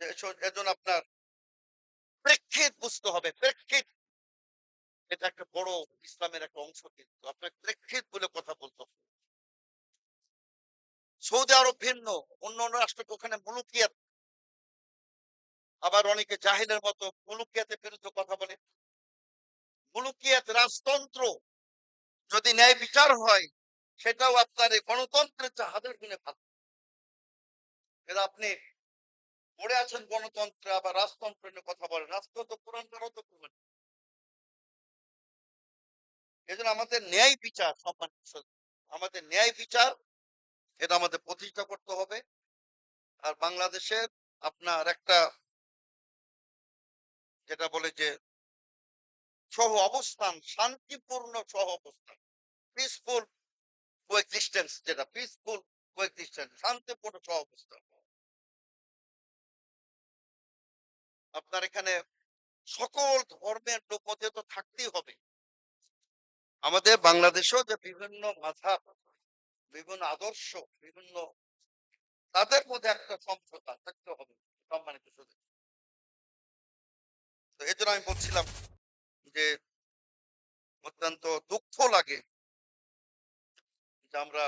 এজন্য আপনার প্রেক্ষিত বুঝতে হবে, প্রেক্ষিত। এটা একটা বড় ইসলামের একটা অংশ কিন্তু আপনার প্রেক্ষিত বলে কথা বলতে হবে। সৌদি আরব ভিন্ন অন্য অন্য ওখানে মুলুকিয়াত। আবার অনেকে জাহিলের মতো মুলুকিয়াতের বিরুদ্ধে কথা বলে। মুলুকিয়াত রাজতন্ত্র যদি ন্যায় বিচার হয়, সেটাও আপনার গণতন্ত্রের হাজার গুণে ভালো। এটা আপনি পড়ে আছেন গণতন্ত্রে রাজতন্ত্র নিয়ে কথা বলেন। রাজতন্ত্র পুরাণ করাও তো করবেন এই জন্য আমাদের ন্যায় বিচার, সম্মান আমাদের ন্যায় বিচার এটা আমাদের প্রতিষ্ঠা করতে হবে। আর বাংলাদেশের আপনার একটা যেটা বলে যে সহ অবস্থান, শান্তিপূর্ণ সহ অবস্থান পিসফুল কোএক্সিস্টেন্স যেটা পিসফুল কোএক্সিস্টেন্স শান্তিপূর্ণ সহ অবস্থান। আপনার এখানে সকল ধর্মের লোক মধ্যে তো থাকতেই হবে। আমাদের বাংলাদেশেও যে বিভিন্ন মাঝাব বিভিন্ন আদর্শ, বিভিন্ন তাদের মধ্যে একটা সমঝোতা থাকতে হবে, সম্মানিত সুদী তো এই জন্য আমি বলছিলাম যে অত্যন্ত দুঃখ লাগে যে আমরা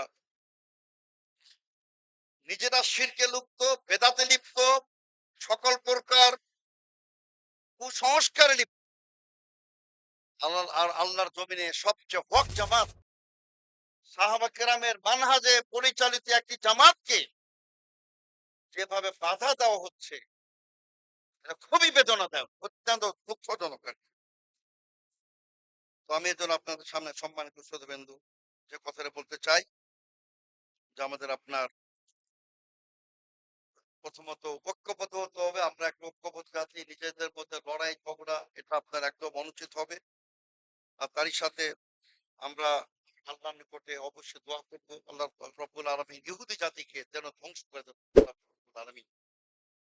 নিজেরা শিরকে লুপ্ত বেদাতে লিপ্ত সকল প্রকার কুসংস্কারে লিপ্ত আল্লাহ, আর আল্লাহর জমিনে সবচেয়ে হক জামাত। সাহাবা কেরামের মানহাজে পরিচালিত একটি জামাতকে যেভাবে বাধা দেওয়া হচ্ছে খুবই বেদনাদায়ক, অত্যন্ত দুঃখজনক আর তো আমি এই জন্য আপনাদের সামনে সম্মানিত শ্রোতবিন্দু, যে কথাটা বলতে চাই, যে আমাদের আপনার প্রথমত ঐক্যবদ্ধ হতে হবে। আমরা একটা ঐক্যবদ্ধ আছি, নিজেদের মধ্যে লড়াই, ঝগড়া, এটা আপনার একদম অনুচিত হবে। আর তারই সাথে আমরা আল্লাহর নিকটে অবশ্যই দোয়া করব। আল্লাহ রব্বুল আলমী ইহুদি জাতিকে যেন ধ্বংস করে দেবেন আলামিন।